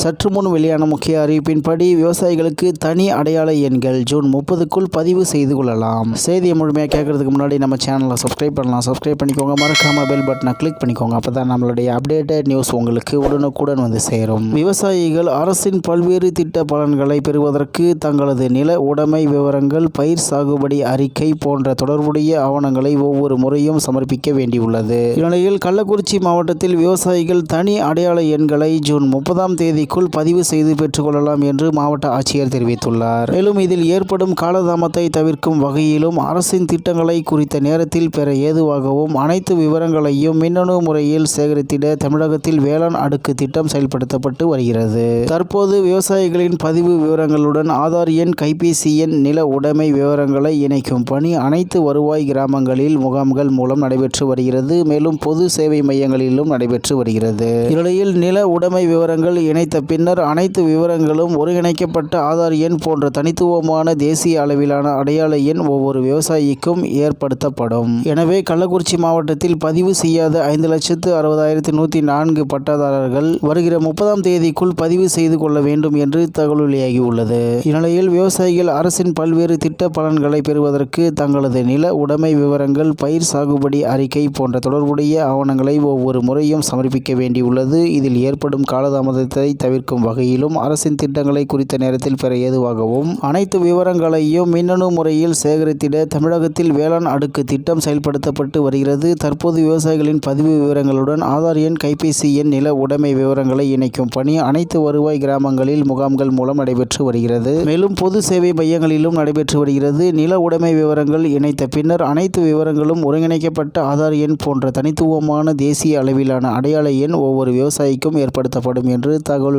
சற்று முன் வெளியான முக்கிய அறிவிப்பின்படி விவசாயிகளுக்கு தனி அடையாள எண்கள் ஜூன் முப்பதுக்குள் பதிவு செய்து கொள்ளலாம். செய்தியை முழுமையாக கேட்கறதுக்கு முன்னாடி நம்ம சேனலை சப்ஸ்கிரைப் பண்ணலாம். சப்ஸ்கிரைப் பண்ணிக்கோங்க. மறக்காம பெல் பட்டனை கிளிக் பண்ணிக்கோங்க. அப்போ தான் நம்மளுடைய அப்டேட்டட் நியூஸ் உங்களுக்கு உடனுக்குடன் வந்து சேரும். விவசாயிகள் அரசின் பல்வேறு திட்ட பலன்களை பெறுவதற்கு தங்களது நில உடைமை விவரங்கள் பயிர் சாகுபடி அறிக்கை போன்ற தொடர்புடைய ஆவணங்களை ஒவ்வொரு முறையும் சமர்ப்பிக்க வேண்டியுள்ளது. இந்நிலையில் கள்ளக்குறிச்சி மாவட்டத்தில் விவசாயிகள் தனி அடையாள எண்களை ஜூன் முப்பதாம் தேதி தேதிக்குள் பதிவு செய்து பெற்றுக்கொள்ளலாம் என்று மாவட்ட ஆட்சியர் தெரிவித்துள்ளார். மேலும் இதில் ஏற்படும் காலதாமத்தை தவிர்க்கும் வகையிலும் அரசின் திட்டங்களை குறித்த நேரத்தில் பெற ஏதுவாகவும் அனைத்து விவரங்களையும் மின்னணு முறையில் சேகரித்திட தமிழகத்தில் வேளாண் அடுக்கு திட்டம் செயல்படுத்தப்பட்டு வருகிறது. தற்போது விவசாயிகளின் பதிவு விவரங்களுடன் ஆதார் எண் கைபேசி எண் நில உடைமை விவரங்களை இணைக்கும் பணி அனைத்து வருவாய் கிராமங்களில் முகாம்கள் மூலம் நடைபெற்று வருகிறது. மேலும் பொது சேவை மையங்களிலும் நடைபெற்று வருகிறது. இந்நிலையில் நில உடைமை விவரங்கள் இணைத்த பின்னர் அனைத்து விவரங்களும் ஒருங்கிணைக்கப்பட்ட ஆதார் எண் போன்ற தனித்துவமான தேசிய அளவிலான அடையாள எண் ஒவ்வொரு விவசாயிக்கும் ஏற்படுத்தப்படும். எனவே கள்ளக்குறிச்சி மாவட்டத்தில் பதிவு செய்யாத ஐந்து லட்சத்து அறுபதாயிரத்தி நூற்றி நான்கு பட்டாதாரர்கள் வருகிற முப்பதாம் தேதிக்குள் பதிவு செய்து கொள்ள வேண்டும் என்று தகவல் வெளியாகியுள்ளது இந்நிலையில் விவசாயிகள் அரசின் பல்வேறு திட்ட பலன்களை பெறுவதற்கு தங்களது நில உடைமை விவரங்கள் பயிர் சாகுபடி அறிக்கை போன்ற தொடர்புடைய ஆவணங்களை ஒவ்வொரு முறையும் சமர்ப்பிக்க வேண்டியுள்ளது. இதில் ஏற்படும் காலதாமதத்தை தவிர்க்கும் வகையிலும் அரசின் திட்டங்களை குறித்த நேரத்தில் பெற ஏதுவாகவும் அனைத்து விவரங்களையும் மின்னணு முறையில் சேகரித்திட தமிழகத்தில் வேளாண் அடுக்கு திட்டம் செயல்படுத்தப்பட்டு வருகிறது. தற்போது விவசாயிகளின் பதிவு விவரங்களுடன் ஆதார் எண் கைபேசி எண் நில உடைமை விவரங்களை இணைக்கும் பணி அனைத்து வருவாய் கிராமங்களில் முகாம்கள் மூலம் நடைபெற்று வருகிறது. மேலும் பொது சேவை மையங்களிலும் நடைபெற்று வருகிறது. நில உடைமை விவரங்கள் இணைத்த பின்னர் அனைத்து விவரங்களும் ஒருங்கிணைக்கப்பட்ட ஆதார் எண் போன்ற தனித்துவமான தேசிய அளவிலான அடையாள எண் ஒவ்வொரு விவசாயிக்கும் ஏற்படுத்தப்படும் என்று தகவல்